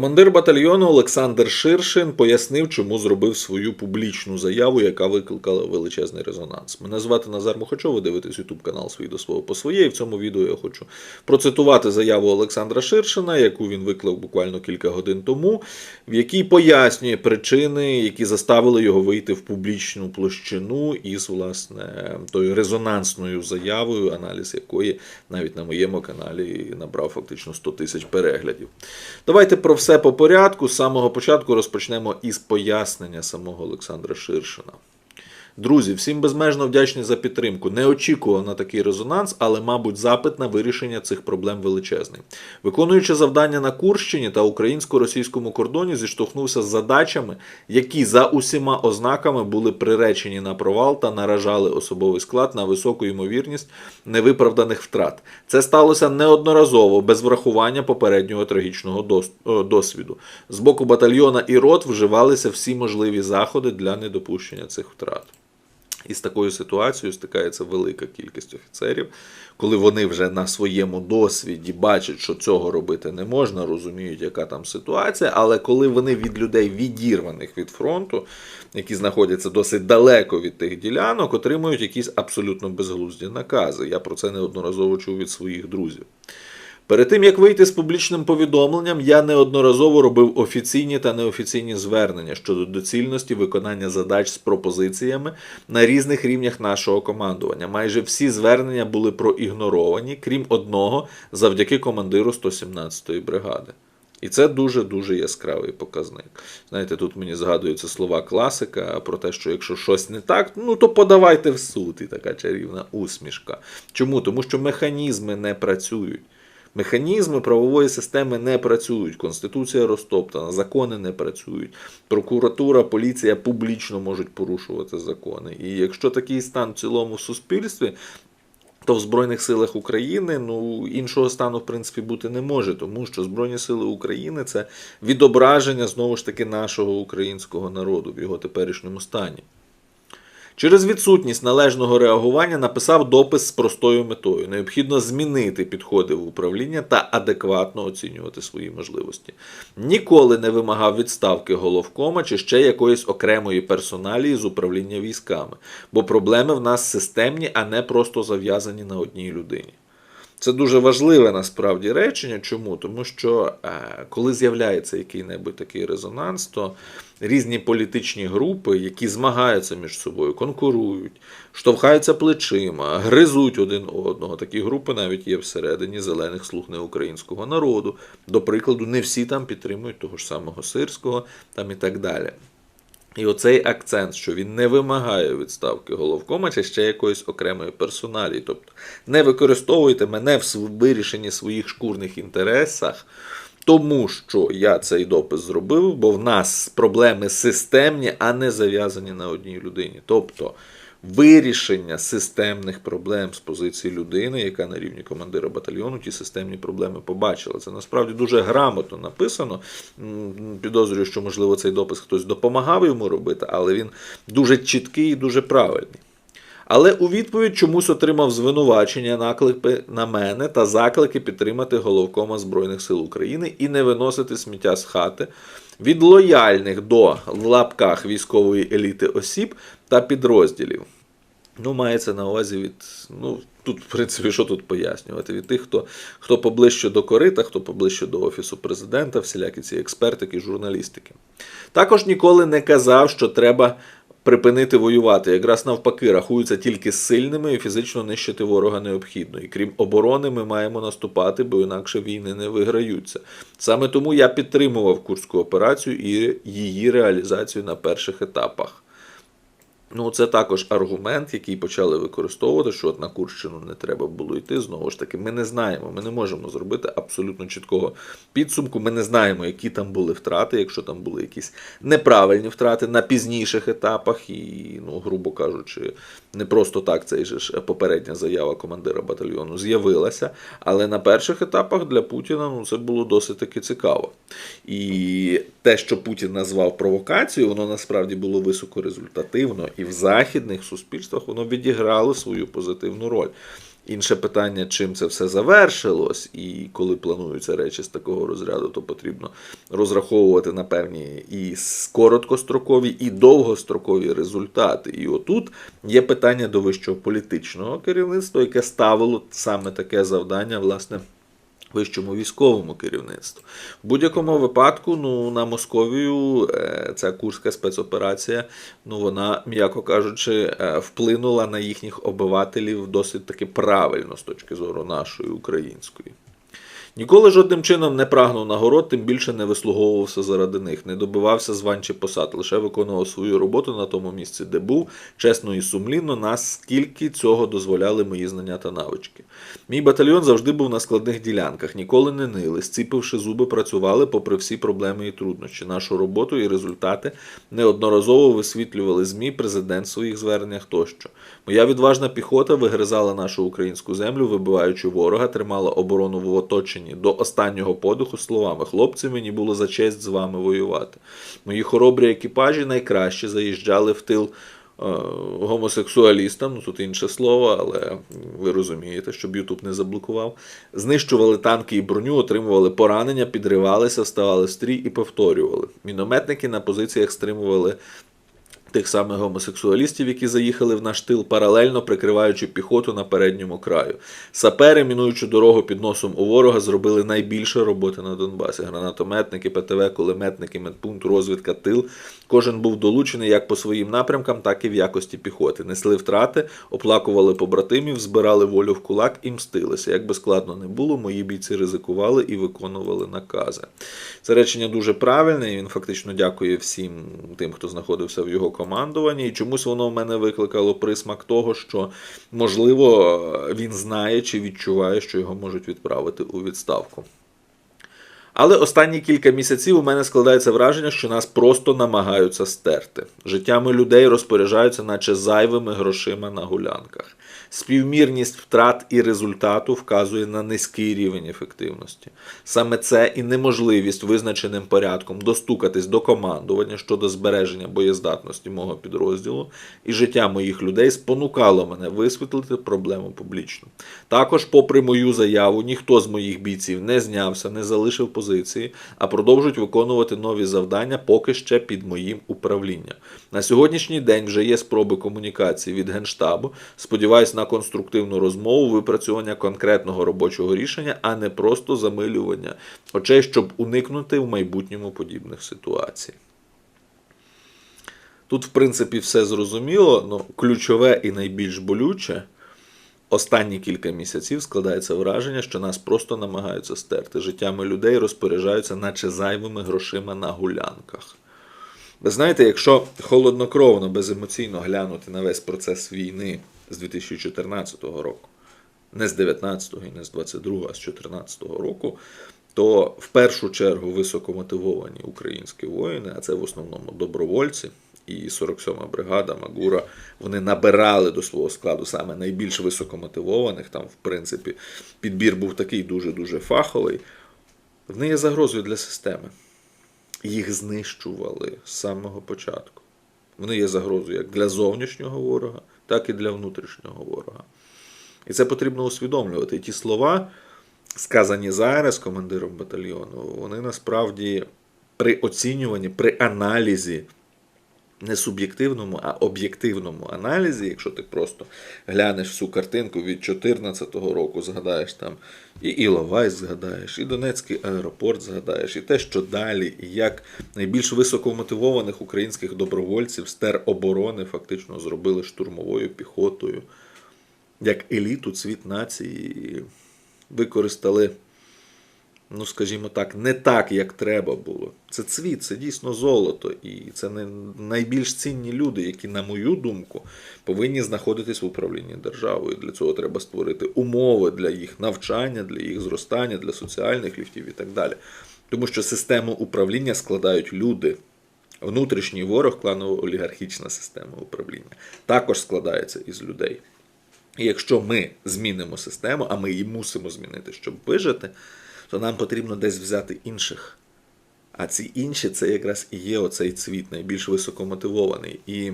Командир батальйону Олександр Ширшин пояснив, чому зробив свою публічну заяву, яка викликала величезний резонанс. Мене звати Назар Мухачов, ви дивитесь YouTube канал «Свій до свого по своє. І в цьому відео я хочу процитувати заяву Олександра Ширшина, яку він виклав буквально кілька годин тому, в якій пояснює причини, які заставили його вийти в публічну площину із власне тою резонансною заявою, аналіз якої навіть на моєму каналі набрав фактично 100 тисяч переглядів. Давайте про все по порядку. З самого початку розпочнемо із пояснення самого Олександра Ширшина. Друзі, всім безмежно вдячний за підтримку. Не очікував на такий резонанс, але, мабуть, запит на вирішення цих проблем величезний. Виконуючи завдання на Курщині та українсько-російському кордоні, зіштовхнувся з задачами, які за усіма ознаками були приречені на провал та наражали особовий склад на високу ймовірність невиправданих втрат. Це сталося неодноразово без врахування попереднього трагічного досвіду. З боку батальйона і рот вживалися всі можливі заходи для недопущення цих втрат. І з такою ситуацією стикається велика кількість офіцерів, коли вони вже на своєму досвіді бачать, що цього робити не можна, розуміють, яка там ситуація. Але коли вони від людей відірваних від фронту, які знаходяться досить далеко від тих ділянок, отримують якісь абсолютно безглузді накази. Я про це неодноразово чув від своїх друзів. Перед тим як вийти з публічним повідомленням, я неодноразово робив офіційні та неофіційні звернення щодо доцільності виконання задач з пропозиціями на різних рівнях нашого командування. Майже всі звернення були проігноровані, крім одного, завдяки командиру 117-ї бригади. І це дуже дуже яскравий показник. Знаєте, тут мені згадуються слова класика про те, що якщо щось не так, ну то подавайте в суд. І така чарівна усмішка. Чому? Тому що механізми не працюють. Механізми правової системи не працюють. Конституція розтоптана, закони не працюють. Прокуратура, поліція публічно можуть порушувати закони. І якщо такий стан в цілому в суспільстві, то в Збройних силах України ну іншого стану в принципі бути не може, тому що Збройні сили України це відображення знову ж таки нашого українського народу в його теперішньому стані. Через відсутність належного реагування написав допис з простою метою. Необхідно змінити підходи в управління та адекватно оцінювати свої можливості. Ніколи не вимагав відставки головкома чи ще якоїсь окремої персоналії з управління військами, бо проблеми в нас системні, а не просто зав'язані на одній людині. Це дуже важливе насправді речення. Чому? Тому що е, коли з'являється який-небудь такий резонанс, то різні політичні групи, які змагаються між собою, конкурують, штовхаються плечима, гризуть один одного. Такі групи навіть є всередині зелених слуг неукраїнського народу. До прикладу, не всі там підтримують того ж самого сирського там і так далі. І оцей акцент, що він не вимагає відставки головкома чи ще якоїсь окремої персоналі. Тобто не використовуйте мене в вирішенні своїх шкурних інтересах, тому що я цей допис зробив, бо в нас проблеми системні, а не зав'язані на одній людині. Тобто вирішення системних проблем з позиції людини, яка на рівні командира батальйону ті системні проблеми побачила. Це насправді дуже грамотно написано. Підозрюю, що можливо цей допис хтось допомагав йому робити, але він дуже чіткий і дуже правильний. Але у відповідь чомусь отримав звинувачення, наклики на мене та заклики підтримати головкома Збройних сил України і не виносити сміття з хати від лояльних до в лапках військової еліти осіб та підрозділів. Ну, мається на увазі від. Ну, тут, в принципі, що тут пояснювати? Від тих, хто, хто поближче до корита, хто поближче до Офісу президента, всілякі ці експертики, журналістики. Також ніколи не казав, що треба припинити воювати. Якраз навпаки, рахуються тільки сильними і фізично нищити ворога необхідно. І крім оборони, ми маємо наступати, бо інакше війни не виграються. Саме тому я підтримував Курську операцію і її реалізацію на перших етапах. Ну, це також аргумент, який почали використовувати, що от на Курщину не треба було йти. Знову ж таки, ми не знаємо, ми не можемо зробити абсолютно чіткого підсумку. Ми не знаємо, які там були втрати, якщо там були якісь неправильні втрати на пізніших етапах, і, ну, грубо кажучи, не просто так цей же ж попередня заява командира батальйону з'явилася. Але на перших етапах для Путіна ну, це було досить таки цікаво. І те, що Путін назвав провокацією, воно насправді було високорезультативно, і в західних суспільствах воно відіграло свою позитивну роль. Інше питання, чим це все завершилось, і коли плануються речі з такого розряду, то потрібно розраховувати на певні і короткострокові, і довгострокові результати. І отут є питання до вищого політичного керівництва, яке ставило саме таке завдання, власне. Вищому військовому керівництву. В будь-якому випадку, ну, на Московію е, ця курська спецоперація, ну, вона, м'яко кажучи, е, вплинула на їхніх обивателів досить таки правильно з точки зору нашої української. Ніколи жодним чином не прагнув нагород, тим більше не вислуговувався заради них, не добивався звань чи посад, лише виконував свою роботу на тому місці, де був, чесно і сумлінно, наскільки цього дозволяли мої знання та навички. Мій батальйон завжди був на складних ділянках, ніколи не нили, зціпивши зуби, працювали попри всі проблеми і труднощі. Нашу роботу і результати неодноразово висвітлювали ЗМІ, президент в своїх зверненнях тощо. Моя відважна піхота вигризала нашу українську землю, вибиваючи ворога, тримала оборону в оточенні до останнього подиху словами: хлопці, мені було за честь з вами воювати. Мої хоробрі екіпажі найкраще заїжджали в тил е, гомосексуалістам, ну тут інше слово, але ви розумієте, щоб Ютуб не заблокував. Знищували танки і броню, отримували поранення, підривалися, вставали в стрій і повторювали. Мінометники на позиціях стримували тих самих гомосексуалістів, які заїхали в наш тил, паралельно прикриваючи піхоту на передньому краю. Сапери, мінуючи дорогу під носом у ворога, зробили найбільше роботи на Донбасі. Гранатометники, ПТВ, кулеметники, медпункт, розвідка, тил. Кожен був долучений як по своїм напрямкам, так і в якості піхоти. Несли втрати, оплакували побратимів, збирали волю в кулак і мстилися. Як би складно не було, мої бійці ризикували і виконували накази. Це речення дуже правильне, і він фактично дякує всім тим, хто знаходився в його командуванні. І чомусь воно в мене викликало присмак того, що, можливо, він знає чи відчуває, що його можуть відправити у відставку. Але останні кілька місяців у мене складається враження, що нас просто намагаються стерти. Життями людей розпоряджаються, наче зайвими грошима на гулянках. Співмірність втрат і результату вказує на низький рівень ефективності. Саме це і неможливість визначеним порядком достукатись до командування щодо збереження боєздатності мого підрозділу і життя моїх людей спонукало мене висвітлити проблему публічно. Також, попри мою заяву, ніхто з моїх бійців не знявся, не залишив позиції, а продовжують виконувати нові завдання поки ще під моїм управлінням. На сьогоднішній день вже є спроби комунікації від Генштабу. Сподіваюсь на конструктивну розмову, випрацювання конкретного робочого рішення, а не просто замилювання очей, щоб уникнути в майбутньому подібних ситуацій. Тут, в принципі, все зрозуміло, але ключове і найбільш болюче. Останні кілька місяців складається враження, що нас просто намагаються стерти. Життями людей розпоряджаються, наче зайвими грошима на гулянках. Ви знаєте, якщо холоднокровно, беземоційно глянути на весь процес війни з 2014 року, не з 19-го і не з 22-го, а з 2014 року, то в першу чергу високомотивовані українські воїни, а це в основному добровольці, і 47-ма бригада Магура, вони набирали до свого складу саме найбільш високомотивованих. Там, в принципі, підбір був такий дуже-дуже фаховий. Вони є загрозою для системи. Їх знищували з самого початку. Вони є загрозою як для зовнішнього ворога, так і для внутрішнього ворога. І це потрібно усвідомлювати. І ті слова, сказані зараз командиром батальйону, вони насправді при оцінюванні, при аналізі, не суб'єктивному, а об'єктивному аналізі, якщо ти просто глянеш всю картинку від 2014 року, згадаєш там і Іловайськ згадаєш, і Донецький аеропорт згадаєш, і те, що далі, і як найбільш високомотивованих українських добровольців з тероборони фактично зробили штурмовою піхотою, як еліту цвіт нації використали ну скажімо так, не так, як треба було. Це цвіт, це дійсно золото. І це не найбільш цінні люди, які, на мою думку, повинні знаходитись в управлінні державою. Для цього треба створити умови для їх навчання, для їх зростання, для соціальних ліфтів і так далі. Тому що систему управління складають люди. Внутрішній ворог, кланово-олігархічна система управління, також складається із людей. І якщо ми змінимо систему, а ми її мусимо змінити, щоб вижити, то нам потрібно десь взяти інших. А ці інші це якраз і є оцей цвіт, найбільш високомотивований. І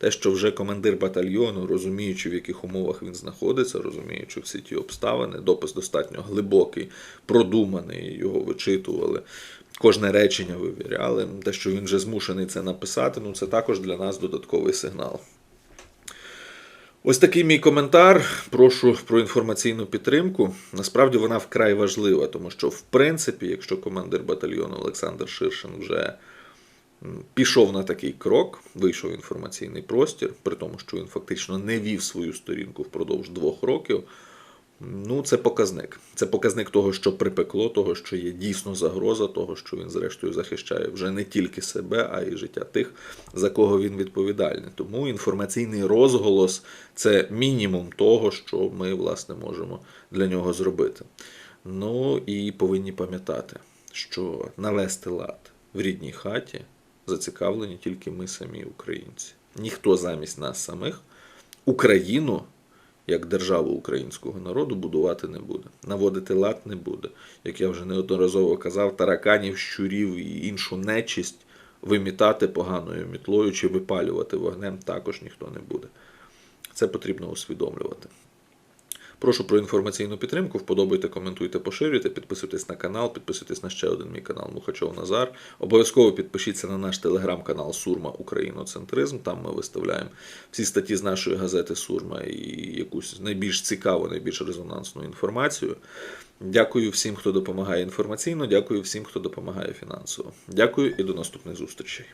Те, що вже командир батальйону, розуміючи, в яких умовах він знаходиться, розуміючи всі ті обставини, допис достатньо глибокий, продуманий, його вичитували, кожне речення вивіряли. Те, що він вже змушений це написати, ну це також для нас додатковий сигнал. Ось такий мій коментар. Прошу про інформаційну підтримку. Насправді вона вкрай важлива, тому що, в принципі, якщо командир батальйону Олександр Ширшин вже пішов на такий крок, вийшов інформаційний простір, при тому, що він фактично не вів свою сторінку впродовж двох років. Ну, це показник. Це показник того, що припекло, того, що є дійсно загроза, того, що він, зрештою, захищає вже не тільки себе, а й життя тих, за кого він відповідальний. Тому інформаційний розголос це мінімум того, що ми, власне, можемо для нього зробити. Ну і повинні пам'ятати, що навести лад в рідній хаті зацікавлені тільки ми самі, українці. Ніхто замість нас самих Україну як державу українського народу будувати не буде. Наводити лад не буде. Як я вже неодноразово казав, тараканів, щурів і іншу нечисть вимітати поганою мітлою чи випалювати вогнем також ніхто не буде. Це потрібно усвідомлювати. Прошу про інформаційну підтримку. Вподобайте, коментуйте, поширюйте, підписуйтесь на канал, підписуйтесь на ще один мій канал Мухачов Назар. Обов'язково підпишіться на наш телеграм-канал Сурма Україноцентризм. Там ми виставляємо всі статті з нашої газети Сурма і якусь найбільш цікаву, найбільш резонансну інформацію. Дякую всім, хто допомагає інформаційно. Дякую всім, хто допомагає фінансово. Дякую і до наступних зустрічей.